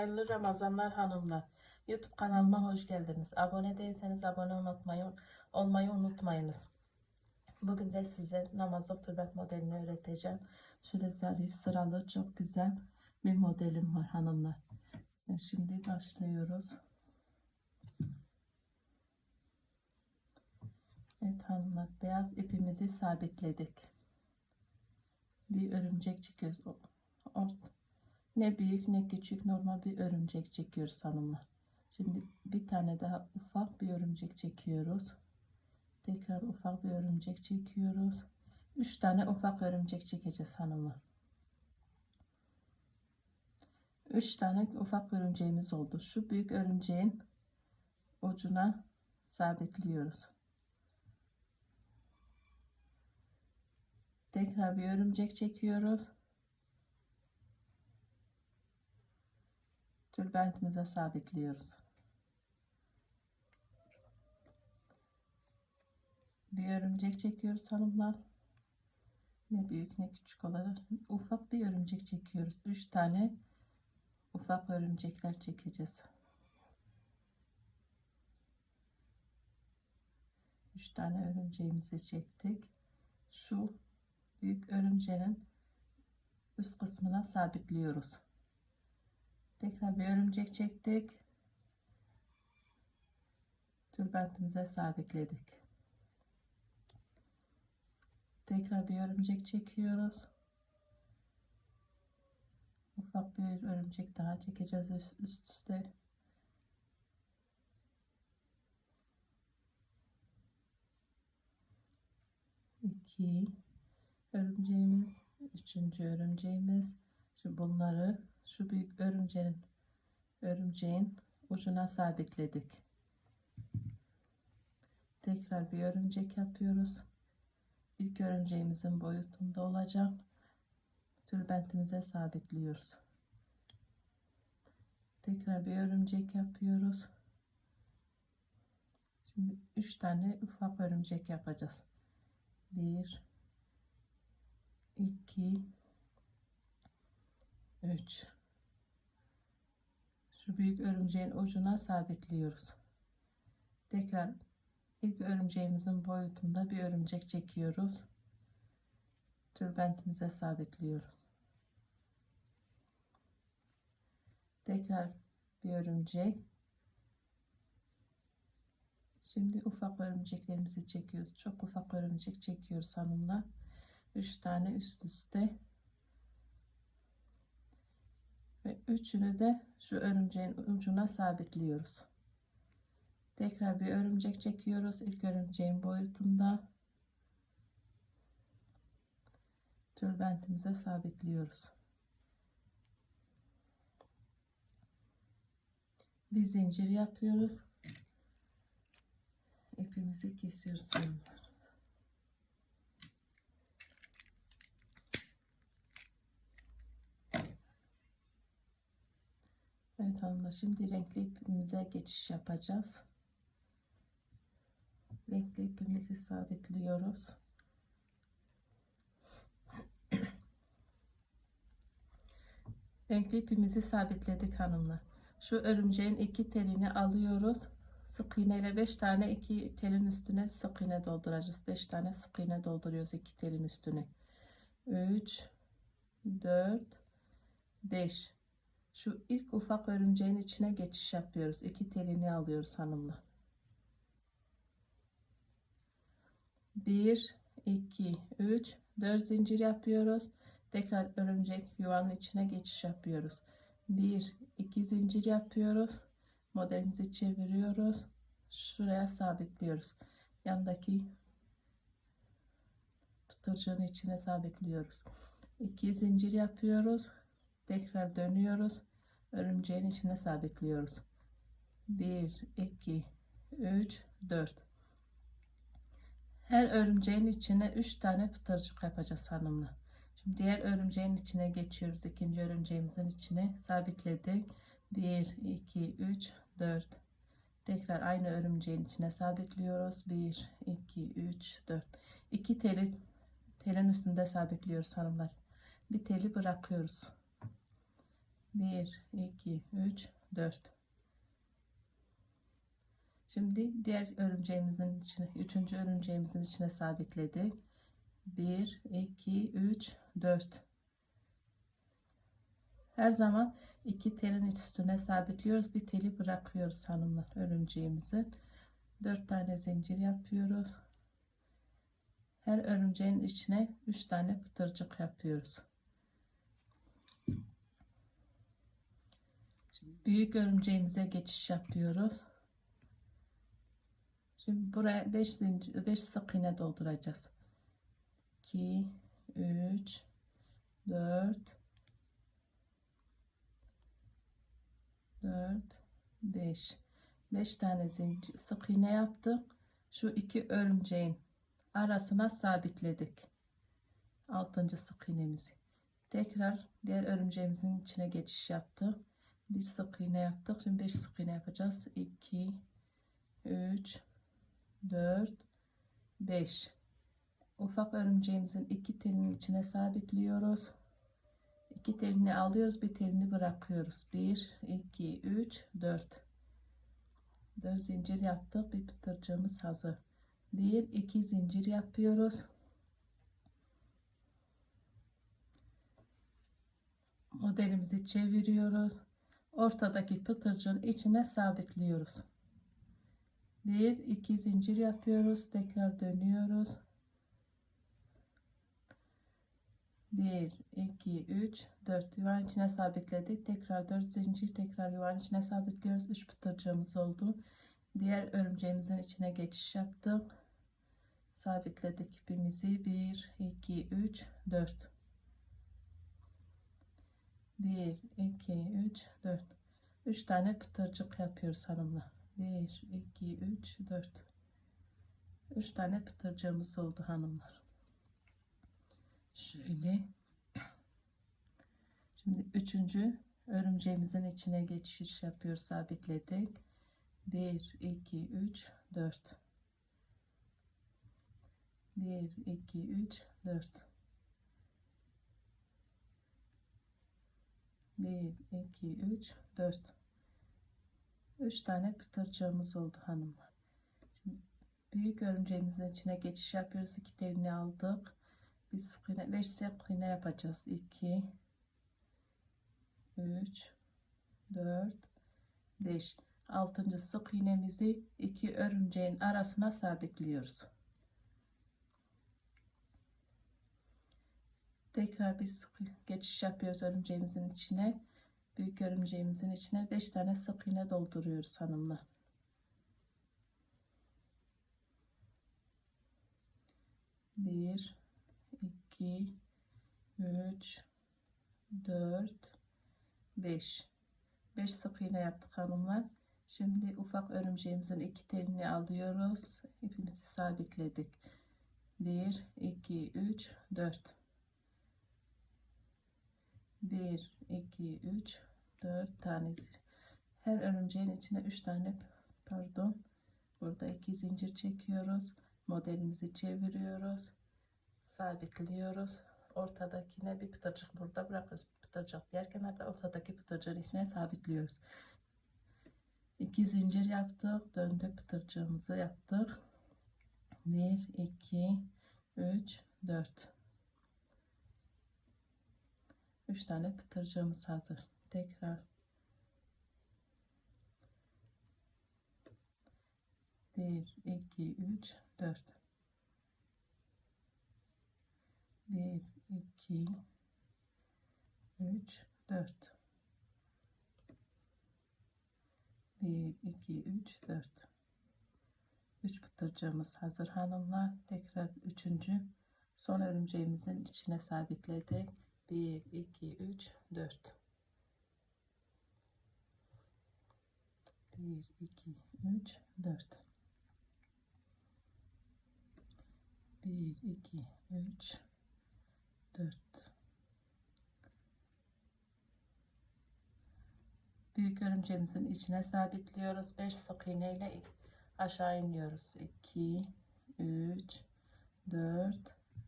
Hayırlı Ramazanlar hanımlar. YouTube kanalıma hoş geldiniz. Abone değilseniz abone unutmayı, olmayı unutmayınız. Bugün de size namazlık tülbent modelini öğreteceğim. Şöyle zarif sıralı çok güzel bir modelim var hanımlar. E, Şimdi başlıyoruz. Evet hanımlar beyaz ipimizi sabitledik. Bir örümcek çekiyoruz. O- Ort ne büyük ne küçük normal bir örümcek çekiyoruz hanımlar. Şimdi bir tane daha ufak bir örümcek çekiyoruz. Tekrar ufak bir örümcek çekiyoruz. Üç tane ufak örümcek çekeceğiz hanımlar. Üç tane ufak örümceğimiz oldu. Şu büyük örümceğin ucuna sabitliyoruz. Tekrar bir örümcek çekiyoruz. Tülbentimize sabitliyoruz. Bir örümcek çekiyoruz hanımlar. Ne büyük ne küçük olarak ufak bir örümcek çekiyoruz. Üç tane ufak örümcekler çekeceğiz. Üç tane örümceğimizi çektik. Şu büyük örümceğin üst kısmına sabitliyoruz. Tekrar bir örümcek çektik. Tülbentimize sabitledik. Tekrar bir örümcek çekiyoruz. Ufak bir örümcek daha çekeceğiz üst üst üste. İki örümceğimiz, üçüncü örümceğimiz. Şimdi bunları şu büyük örümceğin örümceğin ucuna sabitledik. Tekrar bir örümcek yapıyoruz. İlk örümceğimizin boyutunda olacak. Tülbentimize sabitliyoruz. Tekrar bir örümcek yapıyoruz. Şimdi üç tane ufak örümcek yapacağız. Bir, iki, üç. Şu büyük örümceğin ucuna sabitliyoruz. Tekrar ilk örümceğimizin boyutunda bir örümcek çekiyoruz. Tülbentimize sabitliyoruz. Tekrar bir örümcek. Şimdi ufak örümceklerimizi çekiyoruz. Çok ufak örümcek çekiyoruz hanımlar. 3 tane üst üste. Ve üçünü de şu örümceğin ucuna sabitliyoruz. Tekrar bir örümcek çekiyoruz. İlk örümceğin boyutunda. Tülbentimize sabitliyoruz. Bir zincir yapıyoruz. İpimizi kesiyoruz hanımlar. Evet hanımlar şimdi renkli ipimize geçiş yapacağız. Renkli ipimizi sabitliyoruz. Renkli ipimizi sabitledik hanımlar. Şu örümceğin iki telini alıyoruz. Sık iğne ile 5 tane iki telin üstüne sık iğne dolduracağız. 5 tane sık iğne dolduruyoruz iki telin üstüne. 3 4 5 şu ilk ufak örümceğin içine geçiş yapıyoruz. İki telini alıyoruz hanımlar. 1 2 3 4 zincir yapıyoruz. Tekrar örümcek yuvanın içine geçiş yapıyoruz. 1 2 zincir yapıyoruz. Modelimizi çeviriyoruz. Şuraya sabitliyoruz. Yandaki pıtırcığın içine sabitliyoruz. 2 zincir yapıyoruz. Tekrar dönüyoruz. Örümceğin içine sabitliyoruz. 1 2 3 4 Her örümceğin içine 3 tane pıtırcık yapacağız hanımlar. Şimdi diğer örümceğin içine geçiyoruz. İkinci örümceğimizin içine sabitledik. 1, 2, 3, 4. Tekrar aynı örümceğin içine sabitliyoruz. 1, 2, 3, 4. 2 teli telin üstünde sabitliyoruz hanımlar. Bir teli bırakıyoruz. 1 2 3 4 Şimdi diğer örümceğimizin içine, üçüncü örümceğimizin içine sabitledik. 1, 2, 3, 4. Her zaman iki telin üstüne sabitliyoruz. Bir teli bırakıyoruz hanımlar örümceğimizi. 4 tane zincir yapıyoruz. Her örümceğin içine 3 tane pıtırcık yapıyoruz. Büyük örümceğimize geçiş yapıyoruz. Şimdi buraya 5 zincir 5 sık iğne dolduracağız. 2 3 4 4 5 5 tane zincir sık iğne yaptık. Şu iki örümceğin arasına sabitledik. 6. sık iğnemizi. Tekrar diğer örümceğimizin içine geçiş yaptık. Bir sık iğne yaptık. Şimdi 5 sık iğne yapacağız. 2 3 4 5 ufak örümceğimizin iki telinin içine sabitliyoruz iki telini alıyoruz bir telini bırakıyoruz. 1 2 3 4 4 zincir yaptık. Bir pıtırcığımız hazır. 1 2 zincir yapıyoruz. Modelimizi çeviriyoruz ortadaki pıtırcığın içine sabitliyoruz. Bir iki zincir yapıyoruz tekrar dönüyoruz. 1 2 3 4 yuvanın içine sabitledik. Tekrar 4 zincir tekrar yuvanın içine sabitliyoruz. 3 pıtırcığımız oldu. Diğer örümceğimizin içine geçiş yaptık sabitledik ipimizi. 1 2 3 4 1 2 3 4 3 tane pıtırcık yapıyoruz hanımlar 1 2 3 4 3 tane pıtırcığımız oldu hanımlar. Şöyle. Şimdi üçüncü örümceğimizin içine geçiş yapıyoruz sabitledik. 1 2 3 4 1 2 3 4 1 2 3 4 3 tane pıtırcığımız oldu hanımlar. Büyük örümceğimizin içine geçiş yapıyoruz. 2 telini aldık. Bir sık iğne, 5 sık iğne yapacağız. 2 3 4 5 6. sık iğnemizi iki örümceğin arasına sabitliyoruz. Tekrar bir sık geçiş yapıyoruz örümceğimizin içine büyük örümceğimizin içine 5 tane sık iğne dolduruyoruz hanımlar. Bir, iki, üç, dört, beş. Beş sık iğne yaptık hanımlar. Şimdi ufak örümceğimizin iki telini alıyoruz. İpimizi sabitledik. Bir, iki, üç, dört. 1 2 3 4 tane her örümceğin içine 3 tane pardon burada 2 zincir çekiyoruz. Modelimizi çeviriyoruz sabitliyoruz ortadakine bir pıtırcık burada bırakıyoruz. Pıtırcık diğer kenarda ortadaki pıtırcığın içine sabitliyoruz 2 zincir yaptık döndük pıtırcığımızı yaptık. 1 2 3 4 3 tane pıtırcığımız hazır. Tekrar bir, iki, üç, dört. Bir, iki, üç, dört. Bir, iki, üç, dört. Üç pıtırcığımız hazır hanımlar. Tekrar üçüncü son örümceğimizin içine sabitledik. 1 2 3 4 1 2 3 4 1 2 3 4 büyük örümceğimizin içine sabitliyoruz. 5 sık iğne ile aşağı iniyoruz. 2 3 4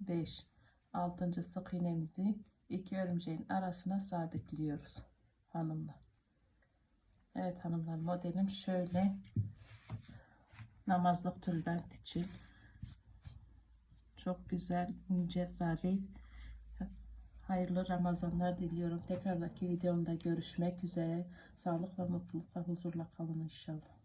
5 6. sık iğnemizi iki örümceğin arasına sabitliyoruz. hanımlar. Evet hanımlar modelim şöyle namazlık tülbent için çok güzel ince zarif hayırlı Ramazanlar diliyorum. Tekrardaki videomda görüşmek üzere. Sağlıkla, mutlulukla, huzurla kalın inşallah.